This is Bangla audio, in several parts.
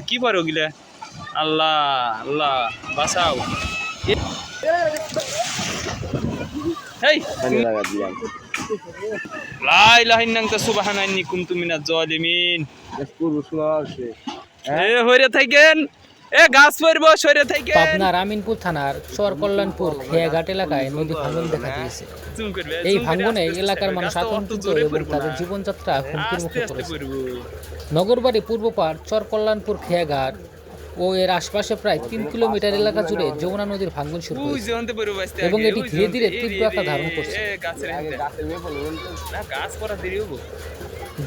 কি পারো গিলা আল্লাহ আল্লাহ বাঁচাও। থাকেন এ গাছ পড়ব পাবনার আমিনপুর থানার কল্যাণপুর খেয়াঘাট এলাকায় নদী ভাঙন দেখা দিয়েছে। এই জুম করে ভাঙ্গনে আসতে এলাকার মানুষ আতঙ্কিত এবং তাদের জীবনযাত্রা হুমকির মুখে পড়েছে। নগরবাড়ি পূর্বপাড় চর কল্যাণপুর খেয়াঘাট ও এর আশপাশে প্রায় তিন কিলোমিটার এলাকা জুড়ে যমুনা নদীর ভাঙ্গন শুরু হয়েছে। এবং এটি ধীরে ধীরে তীব্র আকার ধারণ করছে।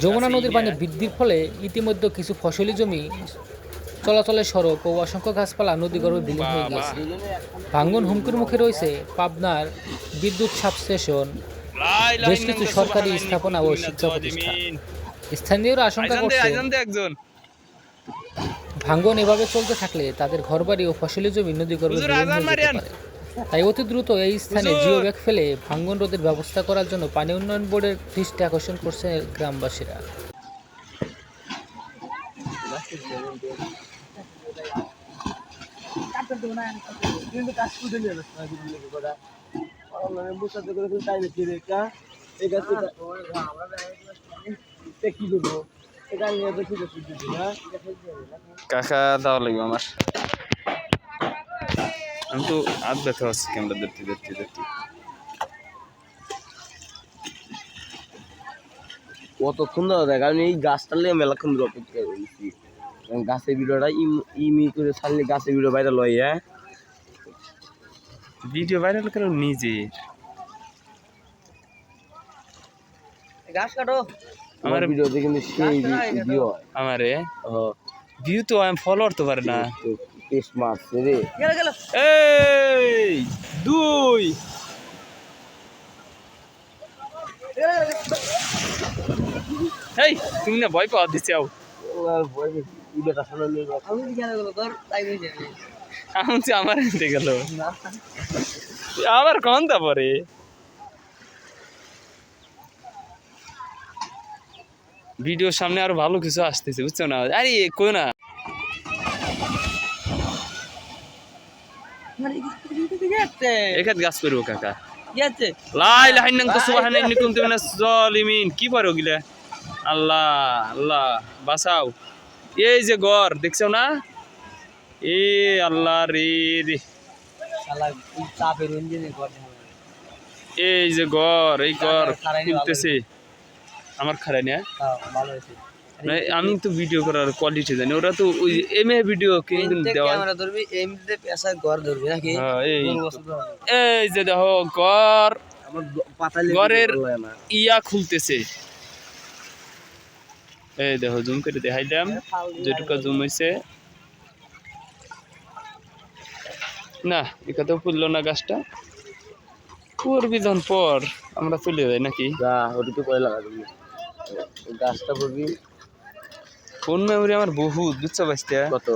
যমুনা নদীর পানি বৃদ্ধির ফলে ইতিমধ্যে কিছু ফসলি জমি চলাচলের সড়ক ও অসংখ্য গাছপালা নদীগর্ভে বিলীন হয়ে। গেছে ভাঙ্গন হুমকির মুখে রয়েছে পাবনার বিদ্যুৎ সাবস্টেশন বেশ কিছু সরকারি স্থাপনা ও শিক্ষা প্রতিষ্ঠান। স্থানীয়রা আশঙ্কা করছে। ভাঙ্গন এভাবে চলতে থাকলে তাদের ঘরবাড়ি ও ফসলি জমি নদীগর্ভে বিলীন হয়ে যেতে পারে তাই অতি দ্রুত এই স্থানে। জিও ব্যাগ ফেলে ভাঙ্গন রোধের ব্যবস্থা করার জন্য পানি উন্নয়ন বোর্ডের দৃষ্টি আকর্ষণ করছে গ্রামবাসীরা কাকা দেওয়া লাগবে আমার। কতক্ষণ ধরে? দেখ আমি এই গাছটার লেগে মেলাক্ষণ অপেক্ষা করেছি। গাছের ভিডিওটা ইমি করে ছাড়লে গাছের ভিডিও বাইরে লয় হ্যাঁ? ভিডিও ভাইরাল করো নিজে। গাছ কাটো। আমার ভিডিওতে কিন্তু সেই ভিডিও হয়। আমারে? ও। ভিউ তো আমি ফলোয়ার তো পারে না। এই দুই। হেই তুমি না ভয় পাওয়া দিচ্ছাও আমার গেল আবার কন তারপরে ভিডিওর সামনে আরও ভালো কিছু আসতেছে বুঝছ না আরে কই না এখানে গাছ করব কাকা লা ইলাহা ইল্লাল্লাহ সুবহানাল্লাহি ইন্নাকুম মিনাজ জালিমিন কি পারো গিলা আল্লাহ আল্লাহ বাঁচাও। এই যে ঘর দেখছ না? এ আল্লাহ রে রে। এই যে ঘর এই ঘর খারাই আমার খারাই না ভালো হয়েছে। মানে আমি তো ভিডিও করার কোয়ালিটি জানি ওরা তো ওই এম এ ভিডিও কিন্তু দেওয়া ক্যামেরা ধরবি এমনিতে পেশায় ঘর ধরবি নাকি? হ্যাঁ, এই তো। যে দেখো ঘর। ঘরের ইয়া খুলতেছে। এই দেখো জুম করে দেখাইলাম যেটুকু জুম হয়েছে না এখানেও ফুললো না গাছটা। করবি যখন পর আমরা তুলে যাই নাকি? লাগা দিবি গাছটা করবি ফোন মেমোরি আমার বহুত বুঝছ বাঁচতে কত?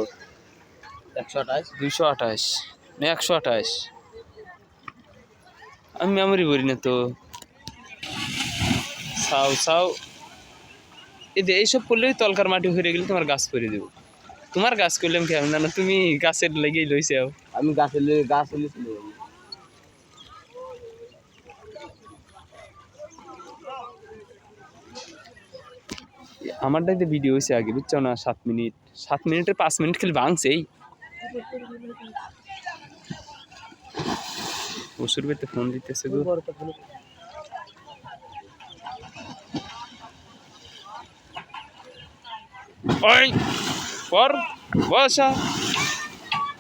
একশো আঠাশ। দুইশো আঠাশ না একশো আঠাশ। আমি মেমোরি করি না তো। সাও সাও এই যে এইসব করলেই তলকার মাটি হয়ে গেলে তোমার গাছ করে দেবো তোমার গাছ করলাম কেমন না না তুমি গাছের লেগেই লইছে আমি গাছে লে- গাছ আমার দাইতে ভিডিও হয়েছে আগে বুঝছ না? সাত মিনিট। সাত মিনিটের পাঁচ মিনিট খেলে ভাঙছেই। ওষুর বেতে ফোন দিতেছে গো। ওই পর বসা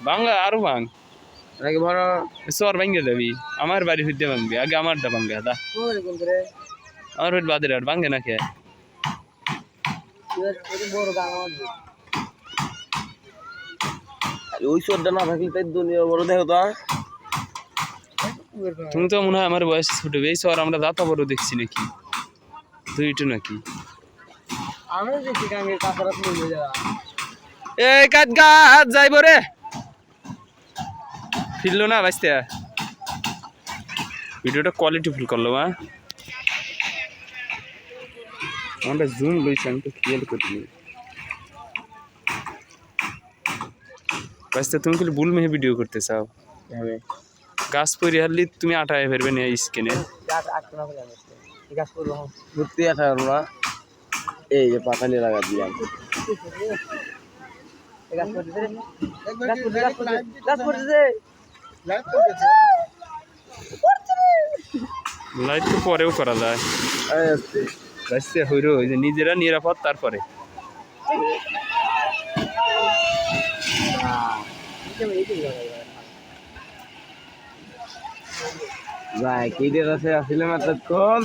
বাংলা আরও ভাঙ নাকি বড় সর ভাঙ্গে যাবি আমার বাড়ি হইতে ভাঙবি আগে আমারটা ভাঙ্গে দা আমার হইতে বাদের আর ভাঙ্গে না খেয়ে ওই চোরটা না থাকলে তাই দুনিয়া বড় দেখো তো তুমি তো মনে হয় আমার বয়স ছোট এই সর আমরা দাতা বড় দেখছি নাকি দুইটো নাকি এই কাজ গাছ যাইব রে। ফিরলো না বাঁচতে? ভিডিওটা কোয়ালিটি ফুল করল মা। আমরা জুম লইছি আমি তো খেয়াল করিনি বাস্তা তুমি খালি ভুল মেহে ভিডিও করতে চাও। গাছ পরি হারলি তুমি আটায় ফেরবে নিয়ে স্ক্রিনে সত্যি একটা না। এই যে পাতালি লাগা দিলাম। লাইট তো পরেও করা যায়। বাস্তা হইরো ওই যে নিজেরা নিরাপদ তারপরে। কিদের আছে? আসছিলাম এতক্ষণ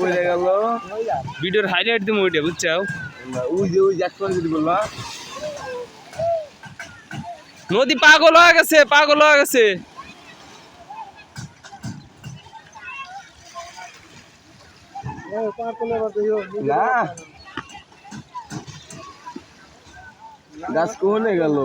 পড়ে গেল। ভিডিওর হাইলাইট দিম ওইটা বুঝছাও? ওই যে ওই যে যদি বলবা। নদী পাগল হয়ে গেছে পাগল হয়ে গেছে। না। গাছ কোনে গেল?